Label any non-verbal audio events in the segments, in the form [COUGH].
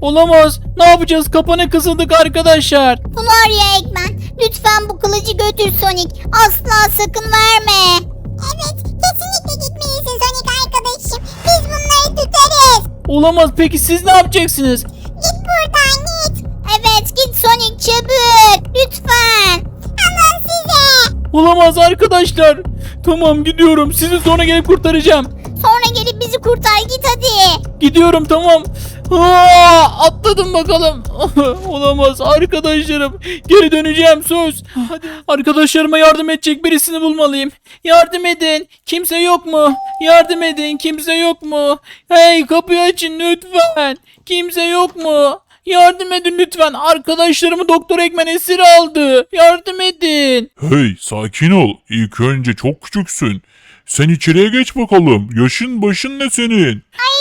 Olamaz. Ne yapacağız? Kapana kısıldık arkadaşlar. Ular ya Ekmen. Lütfen bu kılıcı götür Sonic. Asla sakın verme. Evet kesinlikle gitmelisin Sonic arkadaşım. Biz bunları tutarız. Olamaz. Peki siz ne yapacaksınız? Git buradan git. Evet git Sonic çabuk. Lütfen. Aman size. Olamaz arkadaşlar. Tamam gidiyorum. Sizi sonra gelip kurtaracağım. Sonra gelip bizi kurtar git hadi. Gidiyorum tamam. Aa, atladım bakalım. [LAUGHS] Olamaz arkadaşlarım. Geri döneceğim söz. Hadi. Arkadaşlarıma yardım edecek birisini bulmalıyım. Yardım edin. Kimse yok mu? Yardım edin. Kimse yok mu? Hey kapıyı açın lütfen. Kimse yok mu? Yardım edin lütfen. Arkadaşlarımı doktor Ekmen esir aldı. Yardım edin. Hey sakin ol. İlk önce çok küçüksün. Sen içeriye geç bakalım. Yaşın başın ne senin? Ay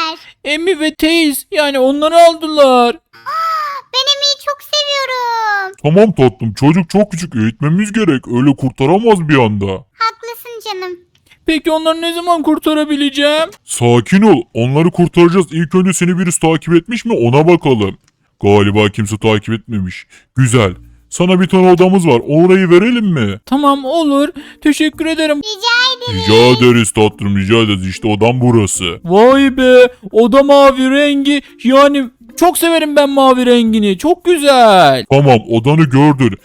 kimler? Emmi ve Teyz yani onları aldılar. Ben Emi'yi çok seviyorum. Tamam tatlım çocuk çok küçük eğitmemiz gerek. Öyle kurtaramaz bir anda. Haklısın canım. Peki onları ne zaman kurtarabileceğim? Sakin ol. Onları kurtaracağız. İlk önce seni birisi takip etmiş mi ona bakalım. Galiba kimse takip etmemiş. Güzel. Sana bir tane odamız var. Orayı verelim mi? Tamam olur. Teşekkür ederim. Rica ederim. Rica ederiz tatlım rica ederiz. İşte odam burası. Vay be. O da mavi rengi. Yani çok severim ben mavi rengini. Çok güzel. Tamam odanı gördün.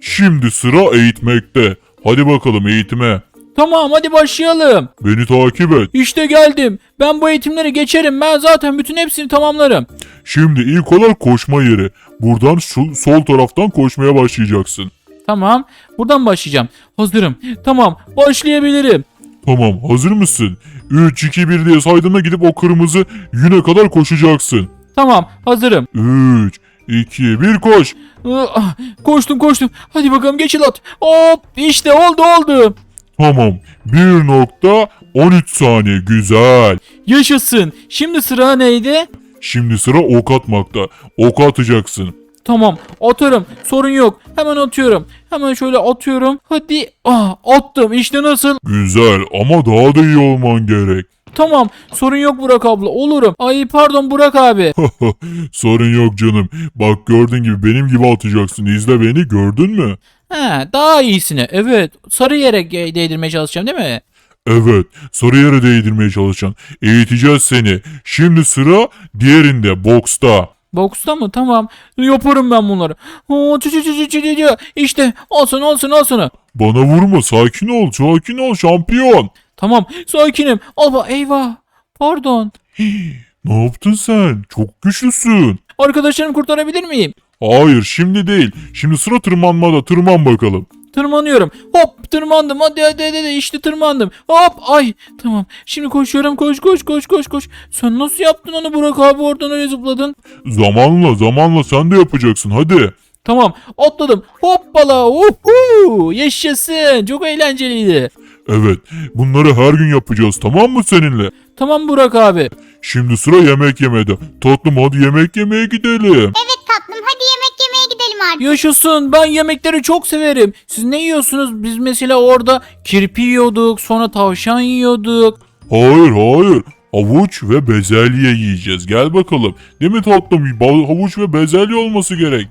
Şimdi sıra eğitmekte. Hadi bakalım eğitime. Tamam hadi başlayalım. Beni takip et. İşte geldim. Ben bu eğitimleri geçerim. Ben zaten bütün hepsini tamamlarım. Şimdi ilk olarak koşma yeri. Buradan şu sol taraftan koşmaya başlayacaksın. Tamam. Buradan başlayacağım. Hazırım. Tamam. Başlayabilirim. Tamam hazır mısın? 3, 2, 1 diye saydığında gidip o kırmızı yüne kadar koşacaksın. Tamam. Hazırım. 3, 2, 1 koş. Ah, Koştum koştum. Hadi bakalım geçil at. Hop işte oldu oldu. Tamam 1.13 saniye güzel. Yaşasın. Şimdi sıra neydi? Şimdi sıra ok atmakta. Ok atacaksın. Tamam atarım sorun yok hemen atıyorum hemen şöyle atıyorum hadi ah attım işte nasıl Güzel ama daha da iyi olman gerek. Tamam sorun yok Burak abla olurum ay pardon Burak abi [LAUGHS] Sorun yok canım. Bak gördüğün gibi benim gibi atacaksın. İzle beni gördün mü? He daha iyisini evet sarı yere değdirmeye çalışacağım değil mi Evet, sarı yere değdirmeye çalışacaksın. Eğiteceğiz seni. Şimdi sıra diğerinde, boksta. Boksta mı tamam yaparım ben bunları Oo, çı çı çı çı çı çı çı. işte olsun olsun olsun Bana vurma, sakin ol, sakin ol şampiyon. Tamam sakinim Alba eyvah pardon [GASPS] Ne yaptın sen? Çok güçlüsün. arkadaşlarımı kurtarabilir miyim Hayır, şimdi değil. Şimdi sıra tırmanmada. Tırman bakalım. Tırmanıyorum. Hop tırmandım. Hadi hadi hadi, işte tırmandım. Hop ay tamam. Şimdi koşuyorum. Koş koş koş koş koş. Sen nasıl yaptın onu Burak abi oradan öyle zıpladın? Zamanla, zamanla sen de yapacaksın. Hadi. Tamam atladım. Hoppala. Uhu. Yaşasın. Çok eğlenceliydi. Evet, bunları her gün yapacağız tamam mı seninle? Tamam Burak abi. Şimdi sıra yemek yemede. Tatlım hadi yemek yemeye gidelim. Evet tatlım hadi yemek yemeye gidelim artık. Yaşasın. Ben yemekleri çok severim. Siz ne yiyorsunuz? Biz mesela orada kirpi yiyorduk. Sonra tavşan yiyorduk. Hayır hayır. Havuç ve bezelye yiyeceğiz. Gel bakalım. Değil mi tatlım? Ba- Havuç ve bezelye olması gerek.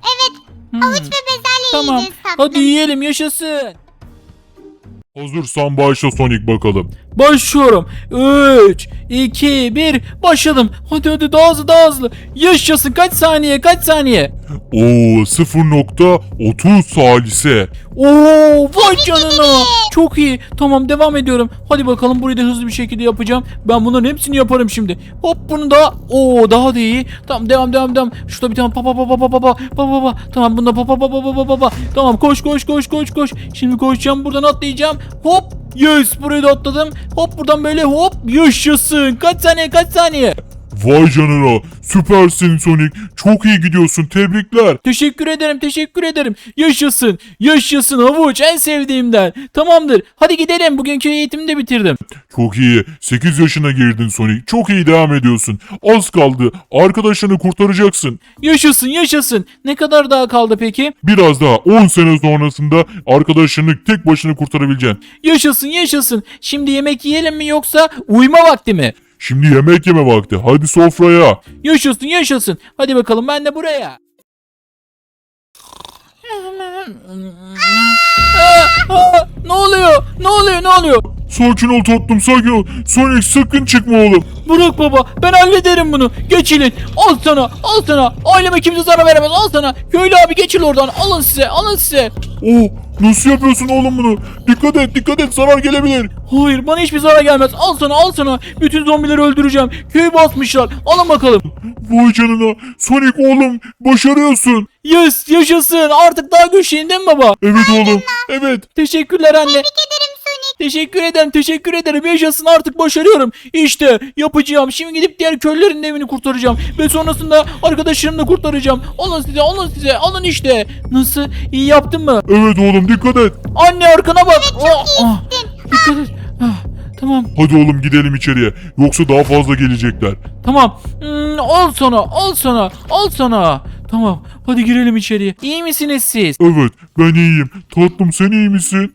Hmm. Havuç ve bezelye Tamam. yiyeceğiz tatlım. Hadi yiyelim. Yaşasın. Hazırsan başla Sonic bakalım. Başlıyorum. 3, 2, 1 başladım. Hadi hadi daha hızlı daha hızlı. Yaşasın kaç saniye kaç saniye. Oo 0.30 salise. Oo vay canına. Çok iyi. Tamam devam ediyorum. Hadi bakalım burayı da hızlı bir şekilde yapacağım. Ben bunların hepsini yaparım şimdi. Hop bunu da. Oo daha da iyi. Tamam devam devam devam. Şurada bir tane papa papa papa papa papa papa. Tamam bunda papa papa papa papa. Tamam koş koş koş koş koş. Şimdi koşacağım buradan atlayacağım. Hop Yes burayı da atladım. Hop buradan böyle hop yaşasın. Kaç saniye kaç saniye. Vay canına. Süpersin Sonic. Çok iyi gidiyorsun. Tebrikler. Teşekkür ederim, teşekkür ederim. Yaşasın, yaşasın havuç en sevdiğimden. Tamamdır, hadi gidelim. Bugünkü eğitimi de bitirdim. Çok iyi. 8 yaşına girdin Sonic. Çok iyi devam ediyorsun. Az kaldı. Arkadaşlarını kurtaracaksın. Yaşasın, yaşasın. Ne kadar daha kaldı peki? Biraz daha 10 sene sonrasında arkadaşlarını tek başına kurtarabileceksin. Yaşasın, yaşasın. Şimdi yemek yiyelim mi yoksa uyuma vakti mi? Şimdi yemek yeme vakti. Hadi sofraya. Yaşasın yaşasın. Hadi bakalım ben de buraya. Aa, aa, ne oluyor? Ne oluyor? Ne oluyor? Sakin ol tatlım sakin ol. Sonic sakın çıkma oğlum. Bırak baba ben hallederim bunu. Geçilin. Al sana al sana. Aileme kimse zarar veremez al sana. Köylü abi geçil oradan. Alın size alın size. Oh nasıl yapıyorsun oğlum bunu? Dikkat et dikkat et zarar gelebilir. Hayır bana hiçbir zarar gelmez. Al sana al sana. Bütün zombileri öldüreceğim. Köyü basmışlar. Alın bakalım. Vay canına. Sonic oğlum başarıyorsun. Yes yaşasın. Artık daha güçlüyüm değil mi baba? Evet oğlum. Evet. Teşekkürler anne. Teşekkür ederim, teşekkür ederim. Yaşasın artık başarıyorum. İşte yapacağım. Şimdi gidip diğer köylülerin evini kurtaracağım. Ve sonrasında arkadaşlarımı da kurtaracağım. Alın size, alın size, alın işte. Nasıl? İyi yaptın mı? Evet oğlum dikkat et. Anne arkana bak. çok Ah, ah. Dikkat et. Ah, tamam, Hadi oğlum gidelim içeriye. Yoksa daha fazla gelecekler. tamam. Hmm, al sana, al sana, al sana. Tamam, hadi girelim içeriye. İyi misiniz siz? Evet ben iyiyim. Tatlım sen iyi misin?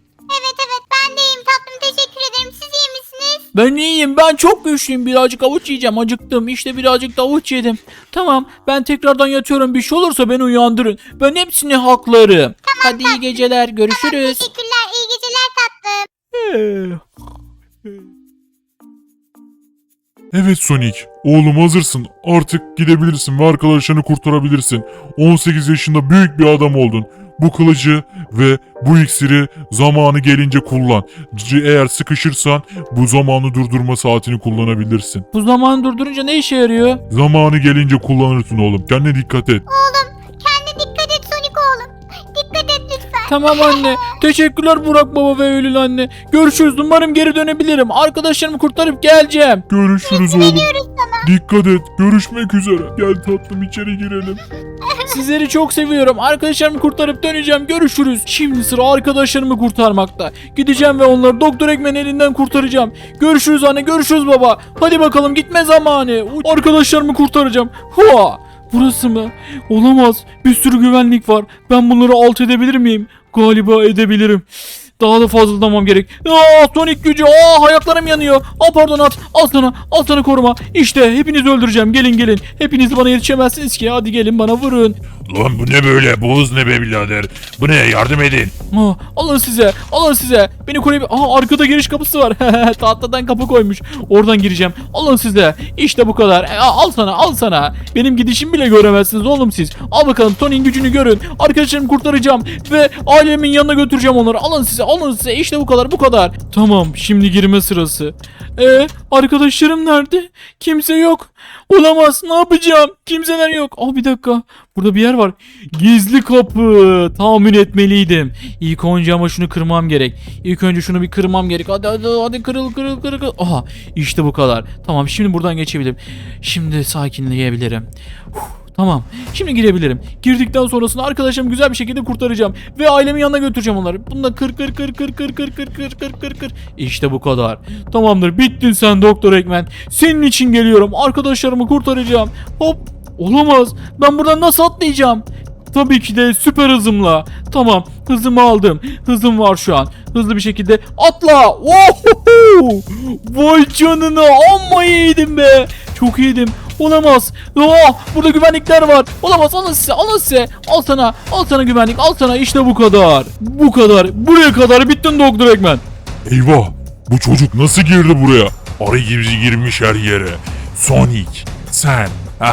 Ben iyiyim. Ben çok güçlüyüm. Birazcık avuç yiyeceğim. Acıktım. İşte birazcık da avuç yedim. Tamam. Ben tekrardan yatıyorum. Bir şey olursa beni uyandırın. Ben hepsini haklarım. Hadi iyi geceler. Görüşürüz. Teşekkürler iyi geceler tatlım. Evet Sonic. Oğlum hazırsın. Artık gidebilirsin ve arkadaşlarını kurtarabilirsin. 18 yaşında büyük bir adam oldun. Bu kılıcı ve bu iksiri zamanı gelince kullan. C- Eğer sıkışırsan bu zamanı durdurma saatini kullanabilirsin. Bu zaman durdurunca ne işe yarıyor? Zamanı gelince kullanırsın oğlum. Kendine dikkat et. Oğlum kendine dikkat et Sonic oğlum. Dikkat et lütfen. Tamam anne. [LAUGHS] Teşekkürler Burak baba ve Eylül anne. Görüşürüz. Umarım geri dönebilirim. Arkadaşlarımı kurtarıp geleceğim. Görüşürüz oğlum. Diyoruz sana. Dikkat et. Görüşmek üzere. Gel tatlım içeri girelim. [LAUGHS] Sizleri çok seviyorum. Arkadaşlarımı kurtarıp döneceğim. Görüşürüz. Şimdi sıra arkadaşlarımı kurtarmakta. Gideceğim ve onları Doktor Ekmen elinden kurtaracağım. Görüşürüz anne, görüşürüz baba. Hadi bakalım gitme zamanı. Arkadaşlarımı kurtaracağım. Hua! Burası mı? Olamaz. Bir sürü güvenlik var. Ben bunları alt edebilir miyim? Galiba edebilirim. Daha da fazlalamam gerek. Aa, Sonic gücü. Aa, ayaklarım yanıyor. Al pardon at. Al sana. Al sana koruma. İşte hepinizi öldüreceğim. Gelin gelin. Hepiniz bana yetişemezsiniz ki. Hadi gelin bana vurun. Lan bu ne böyle? Bu hız ne be birader? Bu ne? Yardım edin. Aa, alın size. Alın size. Beni koruyup... Aa arkada giriş kapısı var. [LAUGHS] Tahtadan kapı koymuş. Oradan gireceğim. Alın size. İşte bu kadar. E, al sana. Al sana. Benim gidişimi bile göremezsiniz oğlum siz. Al bakalım Tony'nin gücünü görün. Arkadaşlarımı kurtaracağım. Ve ailemin yanına götüreceğim onları. Alın size. Alın size. İşte bu kadar. Bu kadar. Tamam. Şimdi girme sırası. E arkadaşlarım nerede? Kimse yok. Olamaz. Ne yapacağım? Kimseler yok. Aa bir dakika. Burada bir yer var. Gizli kapı. Tahmin etmeliydim. İlk önce ama şunu kırmam gerek. İlk önce şunu bir kırmam gerek. Hadi hadi hadi kırıl kırıl kırıl kırıl. Aha işte bu kadar. Tamam şimdi buradan geçebilirim. Şimdi sakinleyebilirim. Huh, Tamam. Şimdi girebilirim. Girdikten sonrasında arkadaşlarımı güzel bir şekilde kurtaracağım. Ve ailemin yanına götüreceğim onları. Bunda kır kır kır kır kır kır kır kır kır kır kır. İşte bu kadar. Tamamdır. Bittin sen Doktor Ekmen. Senin için geliyorum. Arkadaşlarımı kurtaracağım. Hop. Olamaz. Ben buradan nasıl atlayacağım? Tabii ki de süper hızımla. Tamam hızımı aldım. Hızım var şu an. Hızlı bir şekilde atla. Ohoho! Vay canına amma iyiydim be. Çok iyiydim. Olamaz. Aa, burada güvenlikler var. Olamaz alın size alın size. Al sana al sana güvenlik al sana işte bu kadar. Bu kadar. Buraya kadar bittin Doktor Ekmen. Eyvah! Bu çocuk nasıl girdi buraya? Arı gibi girmiş her yere. Sonic, sen. [LAUGHS]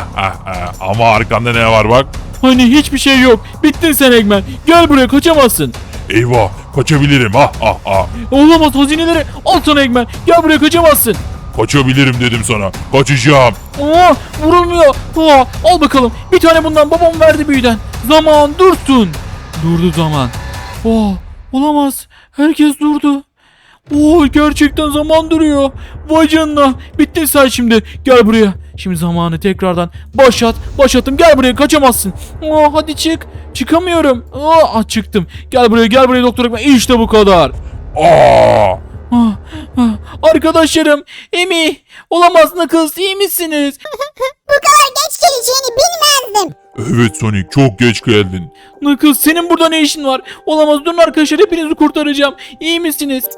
Ama arkanda ne var bak? Hani hiçbir şey yok. Bittin sen Ekmen. Gel buraya kaçamazsın. Eyvah! Kaçabilirim. Ha ha ha. Olamaz hazineleri. Al sana Ekmen. Gel buraya kaçamazsın. Kaçabilirim dedim sana. Kaçacağım. Aa, vurulmuyor. Aa, al bakalım. Bir tane bundan babam verdi büyüden. Zaman dursun. Durdu zaman. Aa, olamaz. Herkes durdu. Oo, gerçekten zaman duruyor. Vay canına. Bittin sen şimdi. Gel buraya. Şimdi zamanı tekrardan başlat. Başlattım. Gel buraya kaçamazsın. Aa, hadi çık. Çıkamıyorum. Aa, ah, çıktım. Gel buraya gel buraya doktor. İşte bu kadar. Aa! Ah, ah, Arkadaşlarım, Emi, olamaz Knuckles, iyi misiniz? [LAUGHS] Bu kadar geç geleceğini bilmezdim. Evet Sonic çok geç geldin. Knuckles senin burada ne işin var? Olamaz durun arkadaşlar hepinizi kurtaracağım. İyi misiniz? [LAUGHS]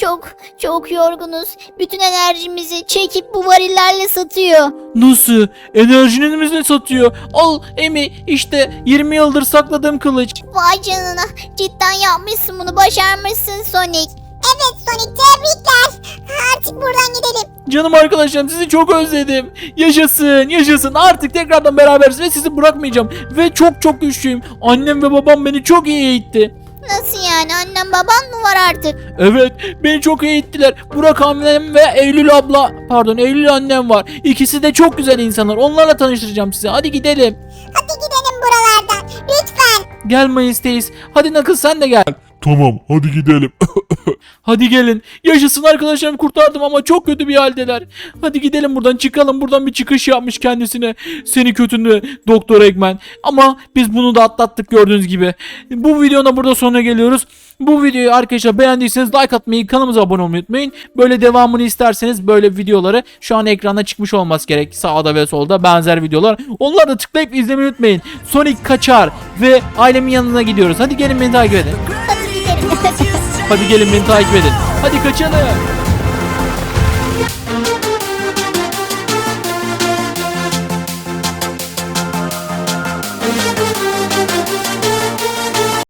Çok çok yorgunuz. Bütün enerjimizi çekip bu varillerle satıyor. Nasıl? Enerjinizi mi satıyor? Al Emi işte 20 yıldır sakladığım kılıç. Vay canına. Cidden yapmışsın bunu. Başarmışsın Sonic. Evet Sonic tebrikler. Artık buradan gidelim. Canım arkadaşlarım sizi çok özledim. Yaşasın yaşasın artık tekrardan beraberiz ve sizi bırakmayacağım. Ve çok çok güçlüyüm. Annem ve babam beni çok iyi eğitti. Nasıl yani? Annem baban mı var artık? Evet beni çok iyi eğittiler. Burak annem ve Eylül abla pardon Eylül annem var. İkisi de çok güzel insanlar. Onlarla tanıştıracağım sizi. Hadi gidelim. Hadi gidelim buralardan. Lütfen. Gel Mayıs'tayız. Hadi Nakıl sen de gel. Tamam hadi gidelim. [LAUGHS] Hadi gelin. Yaşasın arkadaşlarım kurtardım ama çok kötü bir haldeler. Hadi gidelim buradan çıkalım. Buradan bir çıkış yapmış kendisine. Seni kötünü Doktor Eggman. Ama biz bunu da atlattık gördüğünüz gibi. Bu videonun burada sonuna geliyoruz. Bu videoyu arkadaşlar beğendiyseniz like atmayı, kanalımıza abone olmayı unutmayın. Böyle devamını isterseniz böyle videoları şu an ekranda çıkmış olması gerek. Sağda ve solda benzer videolar. Onları da tıklayıp izlemeyi unutmayın. Sonic kaçar ve ailemin yanına gidiyoruz. Hadi gelin beni takip edin. Hadi gelin beni takip edin. Hadi kaçalım.